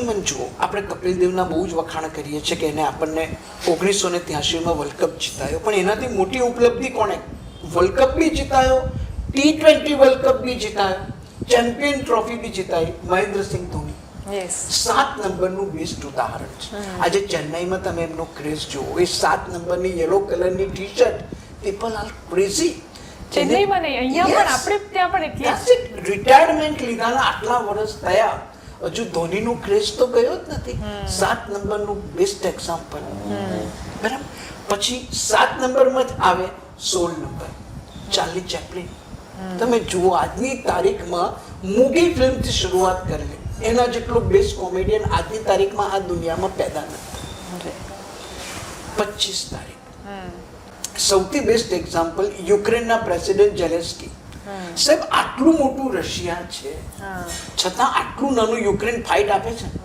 તમે મને જુઓ આપણે કપિલ દેવના બહુ જ વખાણ કરીએ છીએ કે એને આપણને ઓગણીસો ને ત્યાસીમાં વર્લ્ડ કપ જીતાયો. પણ એનાથી મોટી ઉપલબ્ધિ કોણે? વર્લ્ડ કપ બી જીતાયો ટી ટ્વેન્ટી વર્લ્ડ કપ બી જીતાયો ચેમ્પિયન ટ્રોફી બી જીતાઈ મહેન્દ્રસિંહ ધોની. સાત નંબરનું બેસ્ટ ઉદાહરણ છે. આજે ચેન્નાઈમાં તમે એમનો ક્રેઝ જુઓ. એ સાત નંબરની યલો કલરની T shirt people are crazy ચેન્નાઈમાં નહીં અહીંયા પણ આપણે ત્યાં પણ રિટાયરમેન્ટ લીધાના આટલા વર્ષ થયા. હજુ ધોનીનું ક્રેઝ તો ગયો જ નથી. સાત નંબરનું બેસ્ટ એક્ઝામ્પલ બરાબર? પછી સાત નંબરમાં જ આવે સોળ નંબર. Charlie Chaplin. તમે જુઓ આજની તારીખમાં મૂવી ફિલ્મથી શરૂઆત કરેલી. એના જેટલો બેસ્ટ કોમેડિયન આજની તારીખમાં આ દુનિયામાં પેદા નથી. પચીસ તારીખ. સૌથી બેસ્ટ એક્ઝામ્પલ યુક્રેનના પ્રેસિડેન્ટ જેલેસ્કી સાહેબ આટલું મોટું રશિયા છે. છતાં આટલું નાનું યુક્રેન ફાઇટ આપે છે.